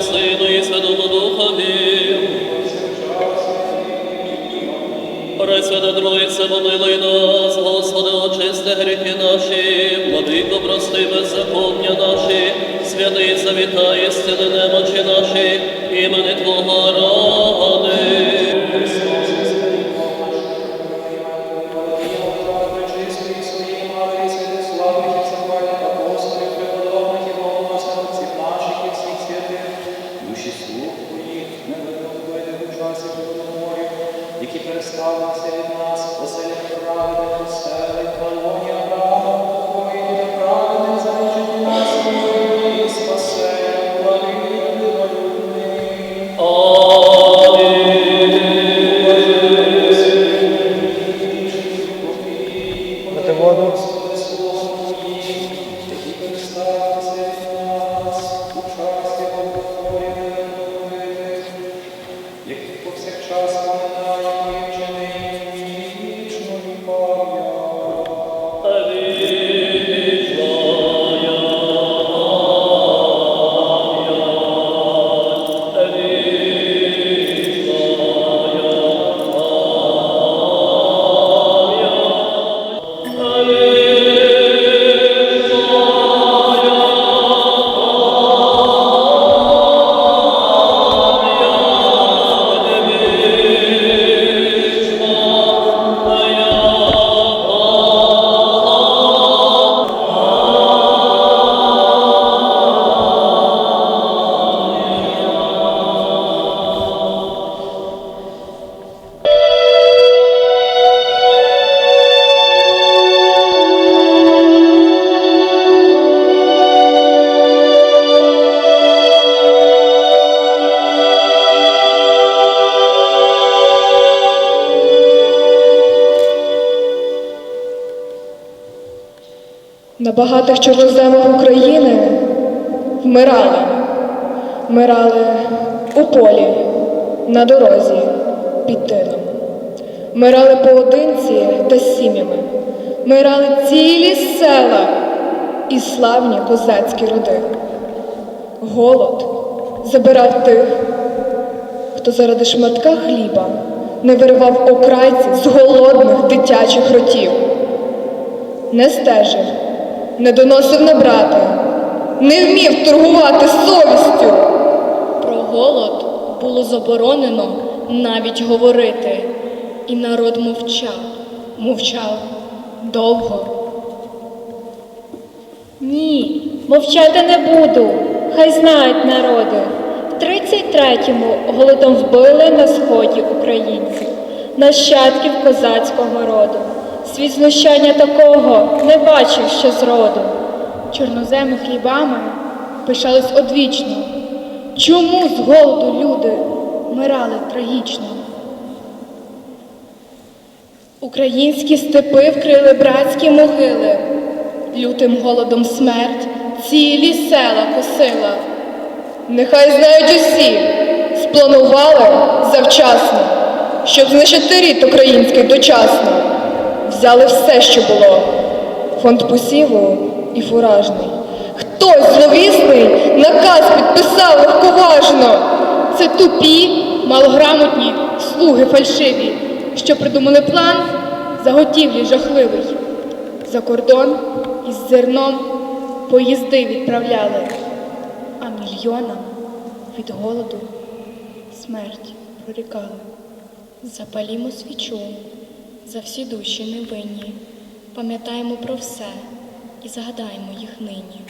і Сину, і Святому Духові. Пресвята Троїця, помилуй нас, Господи, очисти гріхи наші, владико, прости, беззаконня наші, святий завітає, стіни немочі наші, імени Твого ради. На багатих чорноземах України вмирали. Вмирали у полі, на дорозі, під тином. Вмирали поодинці та сім'ями. Вмирали цілі села і славні козацькі роди. Голод забирав тих, хто заради шматка хліба не виривав окрайців з голодних дитячих ротів не стежив, не доносив на брата, не вмів торгувати совістю. Про голод було заборонено навіть говорити, і народ мовчав, мовчав довго. Ні, мовчати не буду. Хай знають народи. В 33-му голодом вбили на сході українців, нащадків козацького роду. Світ знущання такого не бачив ще зроду. Чорноземи хлібами пишались одвічно. Чому з голоду люди вмирали трагічно? Українські степи вкрили братські могили, лютим голодом смерть цілі села косила. Нехай знають усі, спланували завчасно, щоб знищити рід український дочасно. Взяли все, що було, фонд посіву і фуражний. Хтось зловісний наказ підписав легковажно. Це тупі, малограмотні слуги фальшиві, що придумали план заготівлі жахливий. За кордон із зерном поїзди відправляли, а мільйонам від голоду смерть прорікали. Запалімо свічу за всі душі невинні, пам'ятаємо про все і згадаємо їх нині.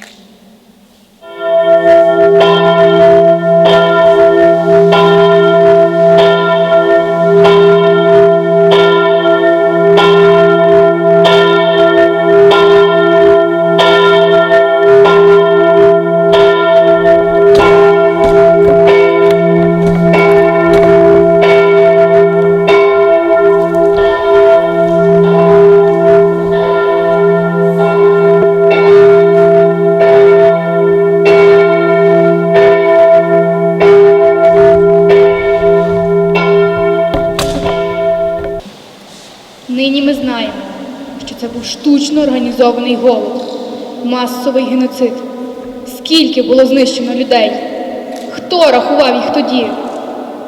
Організований голод, масовий геноцид. Скільки було знищено людей? Хто рахував їх тоді?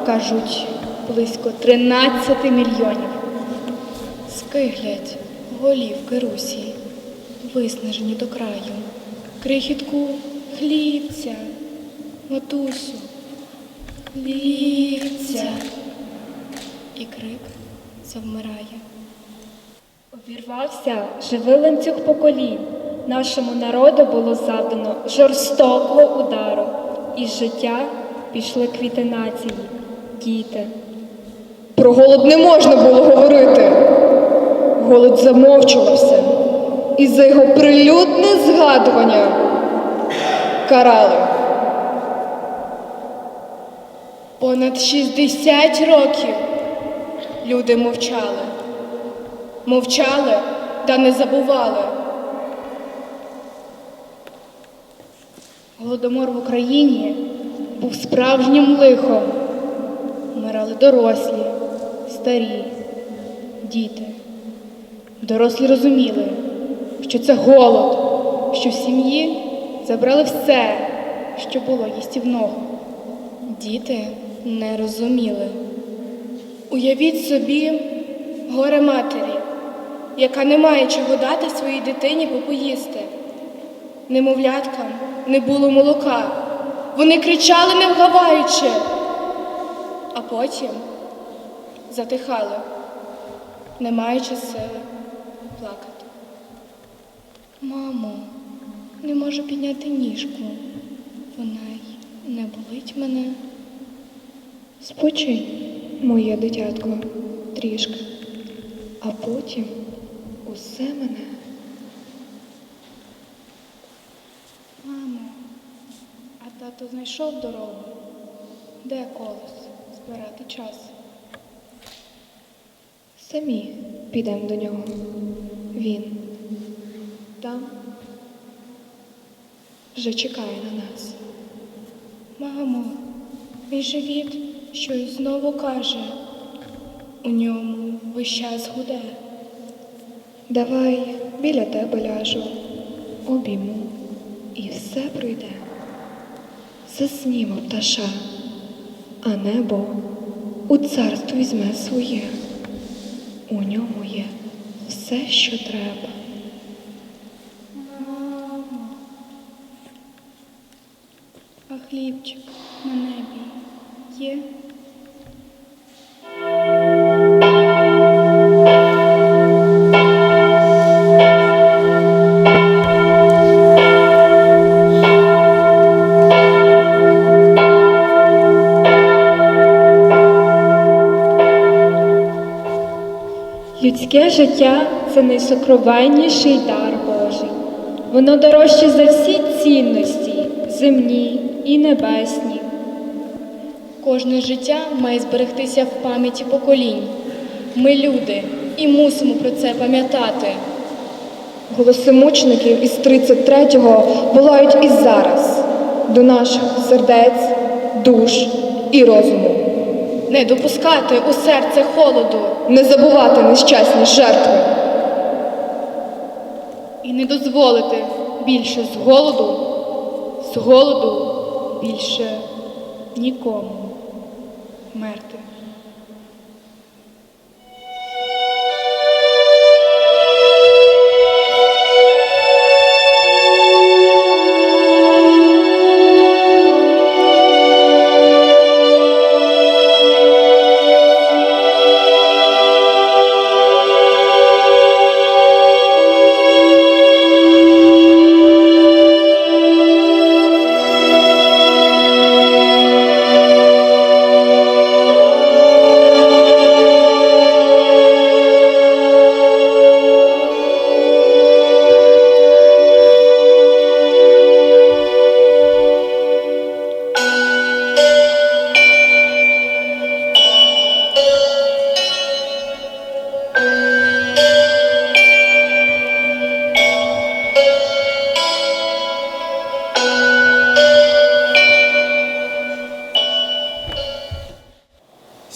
Кажуть, близько 13 мільйонів. Скиглять голівки Русі, виснажені до краю. Крихітку хлібця, матусю, хлібця. І крик завмирає. Обірвався живий ланцюг поколінь. Нашому народу було завдано жорстокого удару. Із життя пішли квіти нації, діти. Про голод не можна було говорити. Голод замовчувався. І за його прилюдне згадування карали. Понад 60 років люди мовчали. Мовчали та не забували. Голодомор в Україні був справжнім лихом. Вмирали дорослі, старі, діти. Дорослі розуміли, що це голод, що в сім'ї забрали все, що було їстівного. Діти не розуміли. Уявіть собі горе матері, яка не має чого дати своїй дитині попоїсти. Немовляткам не було молока. Вони кричали, не вгаваючи, а потім затихали, не маючи сили плакати. Мамо, не можу підняти ніжку. Вона й не болить мене. Спочинь, моє дитятко, трішки, а потім усе мене. Мамо, а тато знайшов дорогу. Де колос збирати час? Самі підемо до нього. Він там вже чекає на нас. Мамо, мій живіт щось знову каже. У ньому весь час гуде. Давай біля тебе ляжу, обійму, і все пройде. Заснімо пташа, а небо у царство візьме своє. У ньому є все, що треба. А хлібчик на небі є. Людське життя це найсокровенніший дар Божий. Воно дорожче за всі цінності, земні і небесні. Кожне життя має зберегтися в пам'яті поколінь. Ми люди і мусимо про це пам'ятати. Голоси мучеників із 33-го волають і зараз до наших сердець, душ і розуму. Не допускати у серце холоду Не забувати нещасні жертви. і не дозволити більше з голоду, з голоду більше нікому мерти.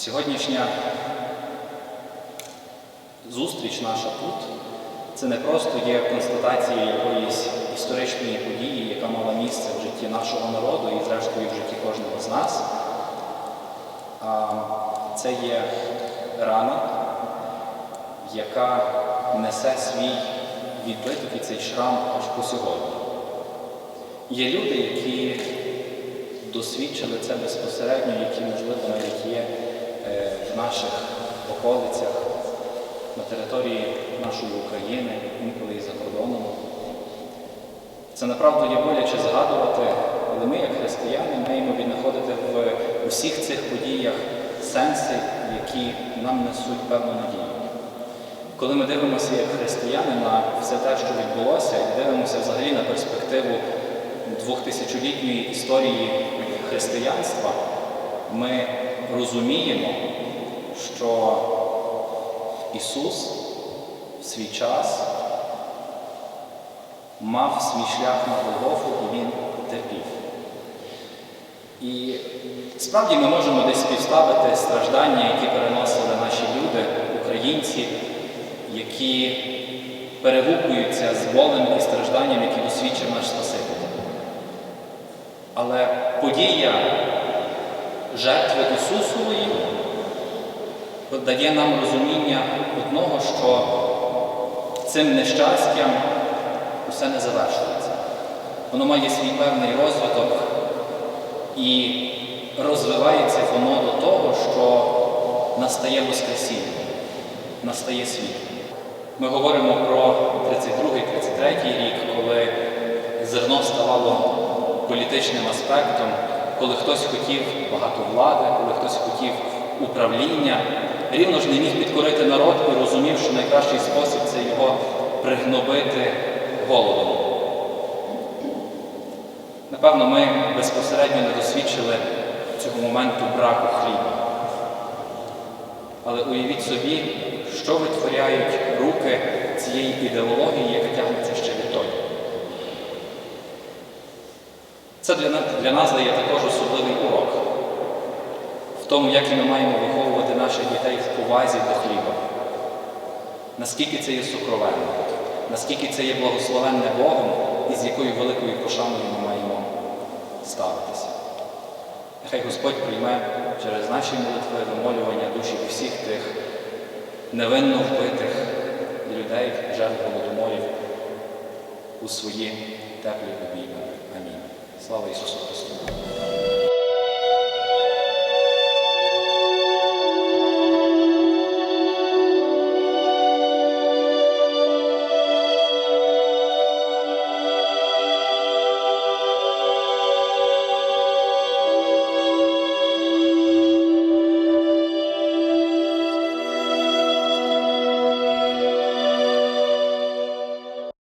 Сьогоднішня зустріч наша тут це не просто є констатацією якоїсь історичної події, яка мала місце в житті нашого народу і, зрештою, в житті кожного з нас. Це є рана, яка несе свій відбиток і цей шрам аж по сьогодні. Є люди, які досвідчили це безпосередньо, які, можливо, навіть є в наших околицях, на території нашої України, інколи і за кордоном. Це направду є боляче згадувати, але ми, як християни, маємо віднаходити в усіх цих подіях сенси, які нам несуть певну надію. Коли ми дивимося як християни на все те, що відбулося, і дивимося взагалі на перспективу двохтисячолітньої історії християнства, ми розуміємо, що Ісус в свій час мав свій шлях на Голгофу і Він терпів. І справді ми можемо десь співставити страждання, які переносили наші люди, українці, які перегукуються з болем і стражданням, які досвідчив наш Спаситель. Але подія жертви Ісусової дає нам розуміння одного, що цим нещастям усе не завершується. Воно має свій певний розвиток і розвивається воно до того, що настає Воскресіння, настає світ. Ми говоримо про 32-33 рік, коли зерно ставало політичним аспектом, коли хтось хотів багато влади, коли хтось хотів управління, рівно ж не міг підкорити народ і розумів, що найкращий спосіб це його пригнобити голодом. Напевно, ми безпосередньо не досвідчили цього моменту браку хліба. Але уявіть собі, що витворяють руки цієї ідеології, яка тягнеться ще відтоді. Це для нас, для нас дає також особливий урок в тому, як ми маємо виховувати наших дітей в повазі до хліба. Наскільки це є сукровенне, наскільки це є благословенне Богом і з якою великою пошаною ми маємо ставитися. Нехай Господь прийме через наші молитви вимолювання душі усіх тих невинно вбитих людей, жертв голодоморів у свої теплі обійми. Слава Ісусу Христу!